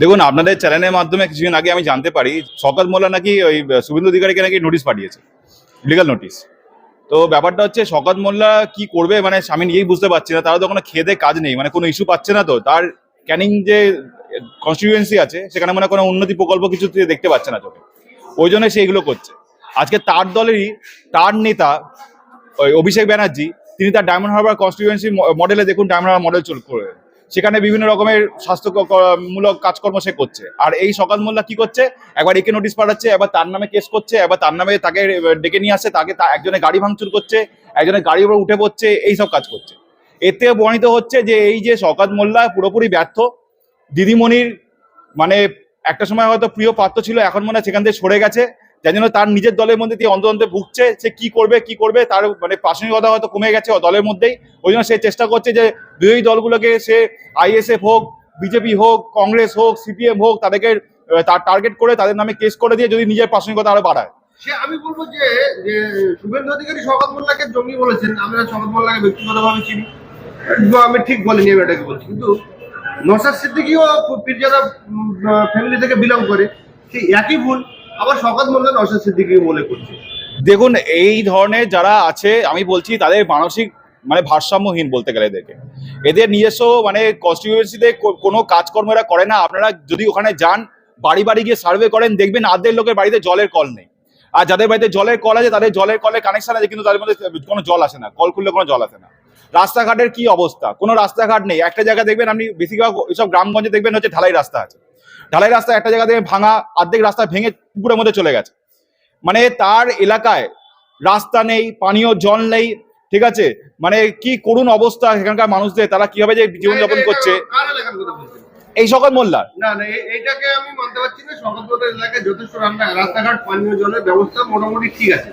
দেখুন, আপনাদের চ্যানেলের মাধ্যমে কিছুদিন আগে আমি জানতে পারি শওকত মোল্লা নাকি ওই শুভেন্দু অধিকারীকে নাকি নোটিশ পাঠিয়েছে লিগাল নোটিশ তো ব্যাপারটা হচ্ছে শওকত মোল্লা কি করবে? মানে আমি নিজেই বুঝতে পারছি না তারা তো কোনো খেদে কাজ নেই মানে কোনো ইস্যু পাচ্ছে না তো। তার ক্যানিং যে কনস্টিটিউয়েন্সি আছে, সেখানে মানে কোনো উন্নতি প্রকল্প কিছু দেখতে পাচ্ছে না চোখে। ওই জন্য সে এগুলো করছে। আজকে তার দলেরই, তার নেতা, ওই অভিষেক ব্যানার্জি, তিনি তার ডায়মন্ড হারবার কনস্টিটিউয়েন্সি মডেলে দেখুন ডায়মন্ড হারবার মডেল চল, করে সেখানে বিভিন্ন রকমের স্বাস্থ্যমূলক কাজকর্ম সে করছে। আর এই সকাল মোল্লা কি করছে? একবার একে নোটিশ পাঠাচ্ছে একবার তার নামে কেস করছে একবার তার নামে তাকে ডেকে নিয়ে আসছে তাকে একজনের গাড়ি ভাঙচুর করছে, একজনের গাড়ির উপর উঠে পড়ছে, এই সব কাজ করছে। এতে বর্ণিত হচ্ছে যে এই যে শওকত মোল্লা পুরোপুরি ব্যর্থ। দিদিমণির মানে একটা সময় হয়তো প্রিয় পাত্র ছিল, এখন মনে হয় সেখান থেকে সরে গেছে। যার জন্য তার নিজের দলের মধ্যে দিয়ে অন্তত অন্তত ভুগছে সে কি করবে কি করবে, তার মানে প্রাসঙ্গিকতা হয়তো কমে গেছে দলের মধ্যেই। ওই জন্য সে চেষ্টা করছে যে বিরোধী দলগুলোকে সে আইএসএফ হোক, বিজেপি হোক, কংগ্রেস হোক, সিপিএম হোক, তাদেরকে তার টার্গেট করে তাদের নামে কেস করে দিয়ে যদি নিজের প্রাসঙ্গিকতা আরও বাড়ায়। সে আমি বলব যে শুভেন্দু অধিকারী শওকত মোল্লাকে জঙ্গি বলেছেন, আমরা শওকত মোল্লাকে ব্যক্তিগতভাবে চিনি। আমি ঠিক বলিনি আমি এটাকে বলছি, কিন্তু নসার সিদ্দিকিও পীরজাদা ফ্যামিলি থেকে বিলং করে। সেই একই ভুল আবার শওকত মোল্লা নসার সিদ্দিকিও বলে করছে। দেখুন, এই ধরনের যারা আছে, আমি বলছি তাদের মানসিক মানে ভারসাম্যহীন বলতে গেলে এদেরকে। এদের নিজস্ব মানে কনস্টিটিউয়েন্সিতে কোনো কাজকর্ম এরা করে না। আপনারা যদি ওখানে যান, বাড়ি বাড়ি গিয়ে সার্ভে করেন, দেখবেন আধের লোকের বাড়িতে জলের কল নেই। আর যাদের বাড়িতে জলের কল আছে, তাদের জলের কলের কানেকশন আছে, কিন্তু তাদের মধ্যে কোনো জল আসে না। কল খুললে কোনো জল আসে না। রাস্তাঘাটের কি অবস্থা? কোনো রাস্তাঘাট নেই। একটা জায়গায় দেখবেন আপনি বেশিরভাগ এইসব গ্রামগঞ্জে দেখবেন হচ্ছে ঢালাই রাস্তা আছে। ঢালাই রাস্তা একটা জায়গা থেকে ভাঙা অর্ধেক রাস্তা ভেঙে পুকুরের মধ্যে চলে গেছে। মানে তার এলাকায় রাস্তা নেই পানীয় জল নেই ঠিক আছে? মানে কি করুণ অবস্থা সেখানকার মানুষদের তারা কীভাবে যে জীবনযাপন করছে? এই সকল মোল্লার। না না এইটাকে আমি মানতে পারছি না। শওকত এলাকায় যথেষ্ট রাস্তাঘাট পানীয় জলের ব্যবস্থা মোটামুটি ঠিক আছে।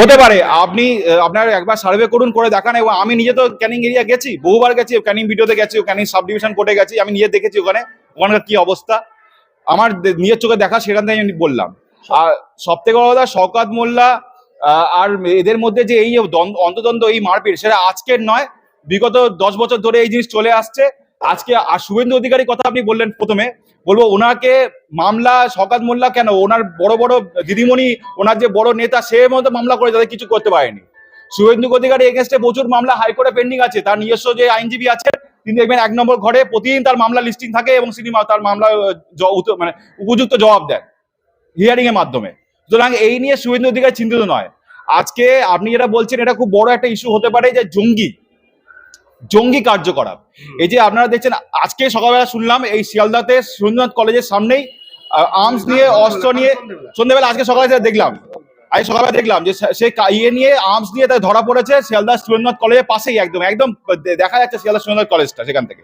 হতে পারে আপনি আপনার একবার সার্ভে করুন করে দেখান এবং আমি নিজে তো ক্যানিং এরিয়া গেছি বহুবার গেছি ক্যানিং ভিডিওতে গেছি ক্যানিং সাব ডিভিশন কোর্টে গেছি আমি নিজে দেখেছি ওখানে। ওখানকার কি অবস্থা? আমার নিজের চোখে দেখা সেখান থেকে আমি বললাম। আর সব থেকে বড় কথা, শওকাত মোল্লা আর এদের মধ্যে যে এই দ্বন্দ্ব- অন্তদ্বন্দ্ব, এই মারপিট, সেটা আজকের নয়। বিগত দশ বছর ধরে এই জিনিস চলে আসছে। আজকে আর শুভেন্দু অধিকারী কথা আপনি বললেন প্রথমে। বলব ওনাকে মামলা, শওকাত মোল্লা কেন? ওনার বড় বড় দিদিমণি, ওনার যে বড় নেতা, সে মতো মামলা করে তাদের কিছু করতে পারেনি। শুভেন্দু অধিকারী এগেনস্টে প্রচুর মামলা হাইকোর্টে পেন্ডিং আছে। তার নিজস্ব যে আইনজীবী আছে তিনি দেখবেন এক নম্বর ঘরে প্রতিদিন তার মামলা লিস্টিং থাকে এবং তিনি তার মামলা মানে উপযুক্ত জবাব দেন হিয়ারিং এর মাধ্যমে। সুতরাং এই নিয়ে শুভেন্দু অধিকারী চিন্তিত নয়। আজকে আপনি যেটা বলছেন এটা খুব বড় একটা ইস্যু হতে পারে যে জঙ্গি জঙ্গি কার্যকলাপ। এই যে আপনারা দেখছেন আজকে সকালবেলা শুনলাম এই শিয়ালদাতে সুরেন্দ্রনাথ কলেজের সামনেই আর্মস নিয়ে অস্ত্র নিয়ে সন্ধ্যেবেলা। আজকে সকালে দেখলাম। আজ সকালে দেখলাম যে সে- সে ইয়ে নিয়ে আর্মস নিয়ে তাই ধরা পড়েছে শিয়ালদা সুরেন্দ্রনাথ কলেজের পাশেই একদম একদম দেখা যাচ্ছে শিয়ালদা সুরেন্দ্রনাথ কলেজটা সেখান থেকে।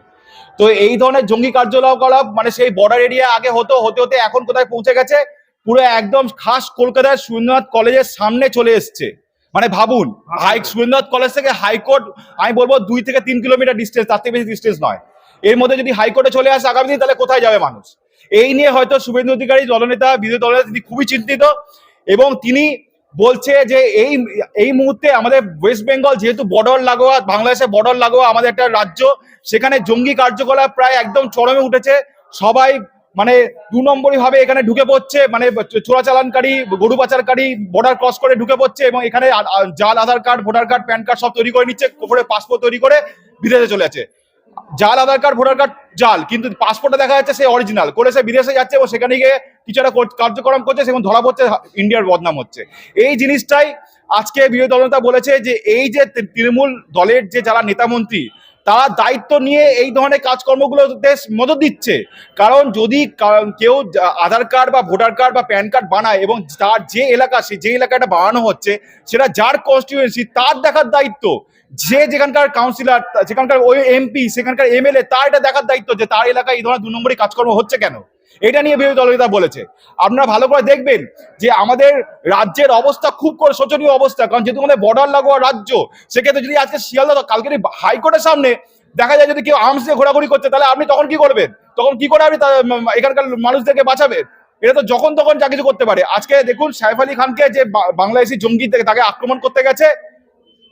তো এই ধরনের জঙ্গি কার্যকলাপ মানে সেই বর্ডার এরিয়া আগে হতো হতে হতে এখন কোথায় পৌঁছে গেছে পুরো একদম খাস কলকাতার সুরেন্দ্রনাথ কলেজের সামনে চলে এসছে। মানে ভাবুন হাই সুরেন্দ্রনাথ কলেজ থেকে হাইকোর্ট আমি বলব দুই থেকে তিন কিলোমিটার ডিস্টেন্স তার থেকে বেশি ডিস্টেন্স নয়। এর মধ্যে যদি হাইকোর্টে চলে আসে আগামী দিন তাহলে কোথায় যাবে মানুষ? এই নিয়ে হয়তো শুভেন্দু অধিকারী দলনেতা বিরোধী দলনেতা তিনি খুবই চিন্তিত। এবং তিনি বলছে যে এই এই মুহূর্তে আমাদের ওয়েস্ট বেঙ্গল যেহেতু বর্ডার লাগোয়া বাংলাদেশের বর্ডার লাগোয়া আমাদের একটা রাজ্য, সেখানে জঙ্গি কার্যকলাপ প্রায় একদম চরমে উঠেছে। সবাই মানে দু নম্বরই ভাবে এখানে ঢুকে পড়ছে মানে চোরাচালানকারী, গরু পাচারকারী বর্ডার ক্রস করে ঢুকে পড়ছে এবং এখানে জাল, Aadhaar card voter card PAN card সব তৈরি করে নিচ্ছে পাসপোর্ট তৈরি করে বিদেশে চলে যাচ্ছে। জাল, আধার কার্ড, ভোটার কার্ড, জাল। কিন্তু পাসপোর্টে দেখা যাচ্ছে সে অরিজিনাল করে সে বিদেশে যাচ্ছে এবং সেখানে গিয়ে কিছু একটা কার্যক্রম করছে, সেখানে ধরা পড়ছে, ইন্ডিয়ার বদনাম হচ্ছে। এই জিনিসটাই আজকে বিরোধী দলনেতা বলেছে যে, এই যে তৃণমূল দলের যে যারা নেতা মন্ত্রী, তারা দায়িত্ব নিয়ে এই ধরনের কাজকর্মগুলোতে মদত দিচ্ছে। কারণ যদি কেউ আধার কার্ড বা ভোটার কার্ড বা প্যান কার্ড বানায় এবং তার যে এলাকা, সে যে এলাকাটা বানানো হচ্ছে, সেটা যার কনস্টিটিউয়েন্সি তার দেখার দায়িত্ব। যে যেখানকার কাউন্সিলর যেখানকার ওই এমপি সেখানকার এমএলএ তার এটা দেখার দায়িত্ব যে তার এলাকায় এই ধরনের দু নম্বরই কাজকর্ম হচ্ছে কেন? এটা নিয়ে বিরোধী দলনেতা বলেছে। আপনারা ভালো করে দেখবেন যে আমাদের রাজ্যের অবস্থা খুব করে শোচনীয় অবস্থা, কারণ যেহেতু আমাদের বর্ডার লাগোয়া রাজ্য, সেক্ষেত্রে যদি আজকে শিয়ালদা কালকে হাইকোর্টের সামনে দেখা যায় যদি কেউ আর্মস দিয়ে ঘোরাঘুরি করছে, তাহলে আপনি তখন কি করবেন? তখন কি করে আপনি এখানকার মানুষদেরকে বাঁচাবেন? এটা তো যখন তখন যা কিছু করতে পারে। আজকে দেখুন সাইফ আলী খানকে যে বাংলাদেশি জঙ্গি থেকে তাকে আক্রমণ করতে গেছে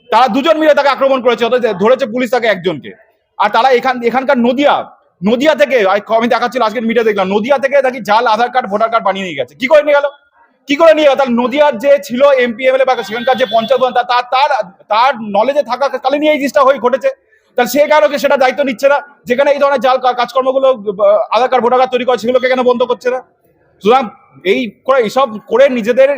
তারা দুজন মিলে তাকে আক্রমণ করেছে ধরেছে পুলিশ তাকে একজনকে। আর তারা এখান, এখানকার নদিয়া নদিয়া থেকে আমি দেখাচ্ছিল আজকের মিডিয়া দেখলাম, নদিয়া থেকে নাকি জাল আধার কার্ড ভোটার কার্ড বানিয়ে নিয়ে গেছে। কি করে নিয়ে গেল? কি করে নিয়ে গেল? তার নদিয়ার যে ছিল এমপি এমএলএ বা সেখানকার যে পঞ্চায়েত তার তার তার নলেজে থাকা কালে নিয়ে এই জিনিসটা হয়ে ঘটেছে। তাহলে সে কারণে সেটা দায়িত্ব নিচ্ছে না? যেখানে এই ধরনের জাল কাজকর্মগুলো আধার কার্ড ভোটার কার্ড তৈরি করে, সেগুলোকে কেন বন্ধ করছে না? সুতরাং এই করে, এইসব করে নিজেদের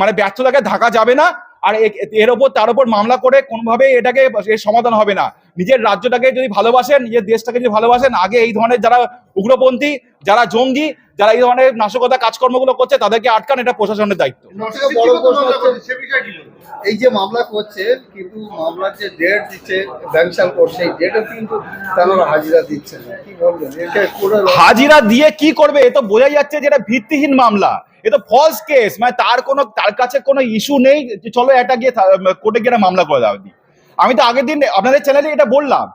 মানে ব্যর্থতাকে ঢাকা যাবে না। আর এর ওপর তার উপর মামলা করে কোনোভাবেই এটাকে সমাধান হবে না। নিজের রাজ্যটাকে যদি ভালোবাসেন নিজের দেশটাকে যদি ভালোবাসেন আগে এই ধরনের যারা উগ্রপন্থী যারা জঙ্গি যারা এই ধরনের নাশকতা কাজকর্মগুলো করছে তাদেরকে আটকান এটা প্রশাসনের দায়িত্ব। করেছে? এই যে মামলা করছে কিন্তু মামলার যে ডেট দিচ্ছে ব্যাংশাল কোর্ট সেই ডেটে কিন্তু তারা হাজিরা দিচ্ছে না। কি বলবেন? হাজিরা দিয়ে কি করবে এ তো বোঝাই যাচ্ছে যে এটা ভিত্তিহীন মামলা। এ তো ফলস কেস মানে তার কোনো তার কাছে কোনো ইস্যু নেই চলো এটা গিয়ে কোর্টে গিয়ে একটা মামলা করে দাও। আমি তো আগের দিন আপনাদের চ্যানেলে এটা বললাম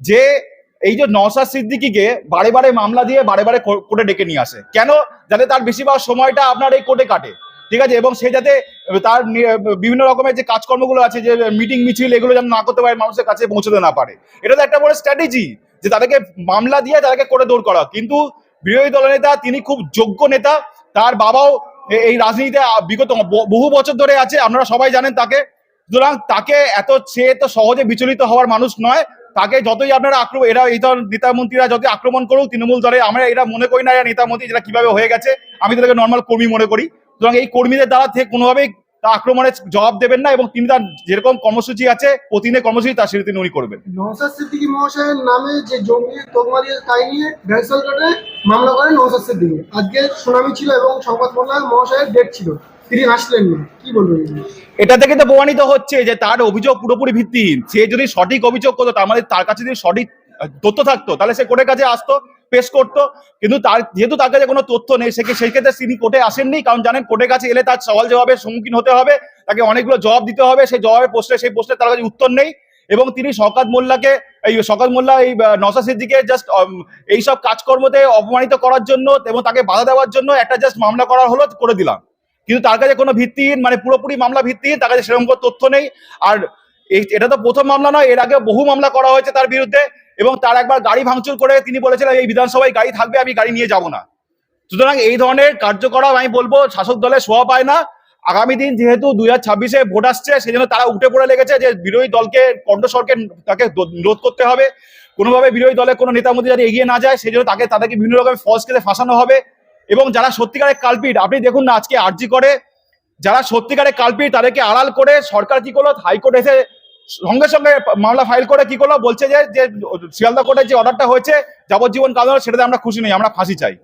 যে এই যে নওসাদ সিদ্দিকিকে বারে বারে মামলা দিয়ে বারে বারে কোর্টে ডেকে নিয়ে আসে। কেন? যাতে তার বেশিরভাগ সময়টা আপনার এই কোর্টে কাটে। ঠিক আছে? এবং সে যাতে তার বিভিন্ন রকমের যে কাজকর্মগুলো আছে, যে মিটিং মিছিল এগুলো যেন না করতে পারে, মানুষের কাছে পৌঁছতে না পারে। এটা তো একটা বড় স্ট্র্যাটেজি যে তাদেরকে মামলা দিয়ে তাদেরকে করে দৌড় করা। কিন্তু বিরোধী দলনেতা তিনি খুব যোগ্য নেতা। তার বাবাও এই রাজনীতিতে বিগত বহু বছর ধরে আছে। আপনারা সবাই জানেন তাকে। সুতরাং তাকে এত, সে তো সহজে বিচলিত হওয়ার মানুষ নয়। তাকে যতই আপনারা আক্রমণ, এরা এই নেতা মন্ত্রীরা যতই আক্রমণ করুক, তৃণমূল দলে আমরা এটা মনে করি না এরা নেতা মন্ত্রী যেটা কীভাবে হয়ে গেছে, আমি তাদেরকে নর্মাল কর্মী মনে করি। সুতরাং এই কর্মীদের দ্বারা থেকে কোনোভাবেই আক্রমণের জবাব দেবেন না এবং তিনি তার যেরকম কর্মসূচি আছে প্রতিদিনের কর্মসূচি, তার সেটা তিনি উনি করবেন। নওসাদ সিদ্দিকী মহাশয়ের নামে যে জঙ্গি তোকমা তাই নিয়ে ভ্যানসাল মামলা করেন নওসাদ সিদ্দিকী। আজকে শুনানি ছিল এবং সংবাদ মহাশয়ের ডেট ছিল। তিনি আসলেন না, কি বলবেন এটা থেকে তো প্রমাণিত হচ্ছে যে তার অভিযোগ পুরোপুরি ভিত্তিহীন। সে যদি সঠিক অভিযোগ করতো তার তার কাছে যদি সঠিক তথ্য থাকতো, তাহলে সে কোর্টের কাছে আসতো, পেশ করতো। কিন্তু তার, যেহেতু তার কাছে কোনো তথ্য নেই, সে সেই ক্ষেত্রে তিনি কোর্টে আসেননি? কারণ জানেন, কোর্টের কাছে এলে তার সওয়াল জবাবের সম্মুখীন হতে হবে, তাকে অনেকগুলো জবাব দিতে হবে, সেই জবাবের প্রশ্নে, সেই প্রশ্নে তার কাছে উত্তর নেই। এবং তিনি শকাত মোল্লাকে, এই শকাত মোল্লা, এই নসা সিদ্দিকে জাস্ট এইসব কাজকর্মতে অপমানিত করার জন্য এবং তাকে বাধা দেওয়ার জন্য একটা জাস্ট মামলা করা হলো, করে দিলাম। কিন্তু তার কাছে কোনো ভিত্তিহীন মানে পুরোপুরি মামলা ভিত্তিহীন তার কাছে সেরকম কোনো তথ্য নেই। আর এটা তো প্রথম মামলা নয়, এর আগে বহু মামলা করা হয়েছে তার বিরুদ্ধে, এবং তার একবার গাড়ি ভাঙচুর করে তিনি বলেছিলেন, এই বিধানসভায় গাড়ি থাকবে, আমি গাড়ি নিয়ে যাব না। সুতরাং এই ধরনের কার্যকলাপ আমি বলব, শাসক দলের শোভা পায় না। আগামী দিন যেহেতু দুই হাজার ছাব্বিশে ভোট আসছে সেই জন্য তারা উঠে পড়ে লেগেছে যে বিরোধী দলকে কণ্ঠস্বরকে তাকে রোধ করতে হবে। কোনোভাবে বিরোধী দলের কোনো নেতা মন্ত্রী যাতে এগিয়ে না যায় সেই জন্য তাকে, তাদেরকে বিভিন্ন রকমের ফলস কেসে ফাঁসানো হবে। এবং যারা সত্যিকারের কালপিট আপনি দেখুন না আজকে আর্জি করে, যারা সত্যিকারের কালপিট তাদেরকে আড়াল করে সরকার কি করল, হাইকোর্ট এসে সঙ্গে সঙ্গে মামলা ফাইল করে কি করল, বলছে যে যে শিয়ালদা কোর্টের যে অর্ডারটা হয়েছে, যাবজ্জীবন কারণ সেটাতে আমরা খুশি নই, আমরা ফাঁসি চাই।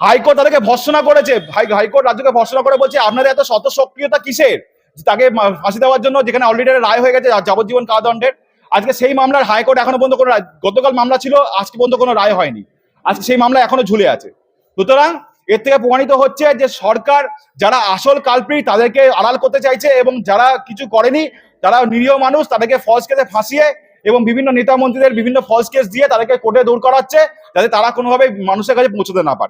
হাইকোর্ট তাদেরকে ভর্সনা করেছে, হাই- হাইকোর্ট রাজ্যকে ভর্সনা করে বলছে, আপনাদের এত শত সক্রিয়তা কিসের? তাকে ফাঁসি দেওয়ার জন্য যেখানে অলরেডি রায় হয়ে গেছে যাবজ্জীবন কারাদণ্ডের আজকে সেই মামলার হাইকোর্ট এখনও পর্যন্ত কোনো গতকাল মামলা ছিল, আজকে পর্যন্ত কোনো রায় হয়নি। আজকে সেই মামলা এখনও ঝুলে আছে। সুতরাং এর থেকে প্রমাণিত হচ্ছে যে সরকার যারা আসল কালপ্রিট তাদেরকে আড়াল করতে চাইছে এবং যারা কিছু করেনি, তারা নিরীহ মানুষ, তাদেরকে ফলস কেসে ফাঁসিয়ে এবং বিভিন্ন নেতা মন্ত্রীদের বিভিন্ন ফলস কেস দিয়ে তাদেরকে কোর্টে দৌড় করাচ্ছে যাতে তারা কোনোভাবে মানুষের কাছে পৌঁছতে না পারে।